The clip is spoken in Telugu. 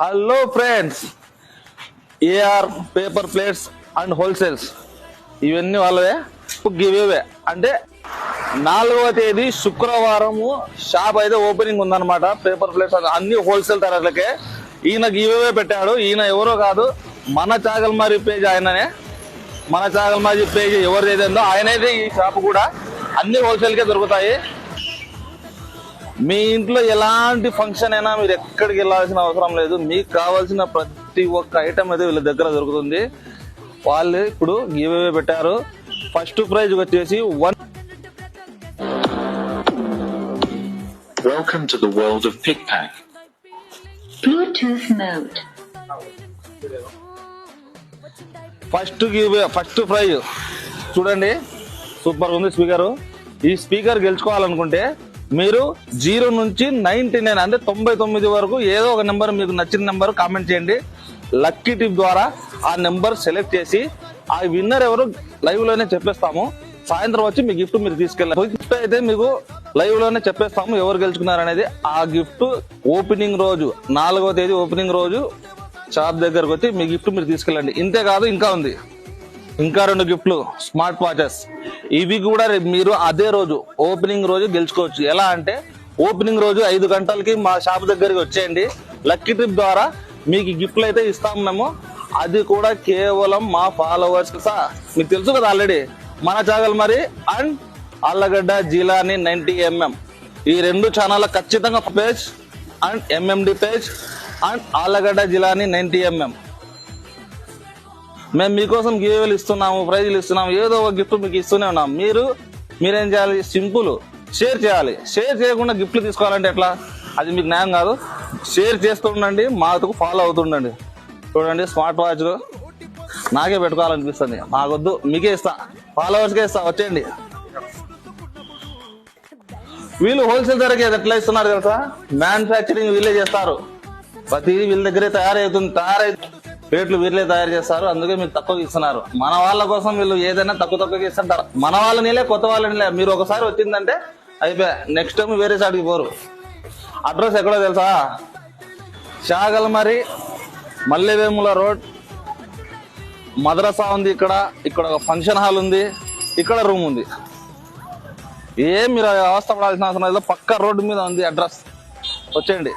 Hello friends AR paper plates and wholesales ఇవన్నీ వాళ్ళవే. గివేవే అంటే నాలుగవ తేదీ శుక్రవారము షాప్ అయితే ఓపెనింగ్ ఉందన్నమాట. పేపర్ ప్లేట్స్ అన్ని హోల్సేల్ ధరలకే ఈయన గివేవే పెట్టాడు. ఈయన ఎవరో కాదు. మన చాగల్మారి పేజ్ ఆయననే. మన చాగల్మారి పేజ్ ఎవరిదైతే ఉందో ఆయనైతే ఈ షాప్ కూడా. అన్ని హోల్సేల్కే దొరుకుతాయి. మీ ఇంట్లో ఎలాంటి ఫంక్షన్ అయినా మీరు ఎక్కడికి వెళ్ళాల్సిన అవసరం లేదు. మీకు కావాల్సిన ప్రతి ఒక్క ఐటమ్ అయితే వీళ్ళ దగ్గర దొరుకుతుంది. వాళ్ళు ఇప్పుడు గివ్ పెట్టారు. ఫస్ట్ ప్రైజ్ వచ్చేసి one Welcome to the world of PickPack. Bluetooth mode. First give first prize చూడండి. సూపర్ ఉంది స్పీకర్ ఈ స్పీకర్ గెలుచుకోవాలనుకుంటే మీరు జీరో నుంచి నైన్టీ నైన్ అంటే తొంభై తొమ్మిది వరకు ఏదో ఒక నెంబర్ మీకు నచ్చిన నెంబర్ కామెంట్ చేయండి. లక్కీ టిప్ ద్వారా ఆ నెంబర్ సెలెక్ట్ చేసి ఆ విన్నర్ ఎవరు లైవ్లోనే చెప్పేస్తాము. సాయంత్రం వచ్చి మీ గిఫ్ట్ మీరు తీసుకెళ్ళారు గిఫ్ట్ అయితే మీకు లైవ్లోనే చెప్పేస్తాము ఎవరు గెలుచుకున్నారు అనేది. ఆ గిఫ్ట్ ఓపెనింగ్ రోజు నాలుగో తేదీ ఓపెనింగ్ రోజు షాప్ దగ్గరకు వచ్చి మీ గిఫ్ట్ మీరు తీసుకెళ్ళండి. ఇంతే కాదు ఇంకా ఉంది. ఇంకా రెండు గిఫ్ట్లు స్మార్ట్ వాచెస్. ఇవి కూడా రేపు మీరు అదే రోజు ఓపెనింగ్ రోజు గెలుచుకోవచ్చు. ఎలా అంటే ఓపెనింగ్ రోజు ఐదు గంటలకి మా షాప్ దగ్గరికి వచ్చేయండి. లక్కీ ట్రిప్ ద్వారా మీకు గిఫ్ట్లు అయితే ఇస్తాం మేము. అది కూడా కేవలం మా ఫాలోవర్స్ మీకు తెలుసు కదా ఆల్రెడీ మన Chagalamarri and Allagadda Jilani ninety MM ఈ రెండు ఛానల్ ఖచ్చితంగా page and MMD page and Allagadda Jilani ninety MM మేము మీకోసం గివేలు ఇస్తున్నాము ప్రైజులు ఇస్తున్నాము ఏదో ఒక గిఫ్ట్ మీకు ఇస్తూనే ఉన్నాం. మీరు మీరేం చేయాలి? సింపుల్. షేర్ చేయాలి. షేర్ చేయకుండా గిఫ్ట్లు తీసుకోవాలంటే ఎట్లా? అది మీకు న్యాయం కాదు. షేర్ చేస్తూ ఉండండి మాకు ఫాలో అవుతుండండి చూడండి స్మార్ట్ వాచ్ నాకే పెట్టుకోవాలనిపిస్తుంది. మాకొద్దు మీకే ఇస్తా. ఫాలోవర్స్కే ఇస్తా వచ్చేయండి. వీళ్ళు హోల్సేల్ ధరకి ఎట్లా ఇస్తున్నారు తెలుసా? మ్యానుఫ్యాక్చరింగ్ వీళ్ళే చేస్తారు. ప్రతిదీ వీళ్ళ దగ్గరే తయారవుతుంది తయారై రేట్లు వీళ్ళే తయారు చేస్తారు. అందుకే మీరు తక్కువ ఇస్తున్నారు. మన వాళ్ళ కోసం వీళ్ళు ఏదైనా తక్కువ తక్కువగా ఇస్తుంటారు. మన వాళ్ళనిలే కొత్త వాళ్ళనిలే. మీరు ఒకసారి వచ్చిందంటే అయిపోయా. నెక్స్ట్ టైం వేరే సాడికి పోరు. అడ్రస్ ఎక్కడో తెలుసా? షాగల్మరి మల్లెవేముల రోడ్. మద్రసా ఉంది ఇక్కడ. ఇక్కడ ఒక ఫంక్షన్ హాల్ ఉంది. ఇక్కడ రూమ్ ఉంది. ఏం మీరు అవస్థ పడాల్సిన అవసరం లేదు. పక్క రోడ్డు మీద ఉంది అడ్రస్ వచ్చేయండి.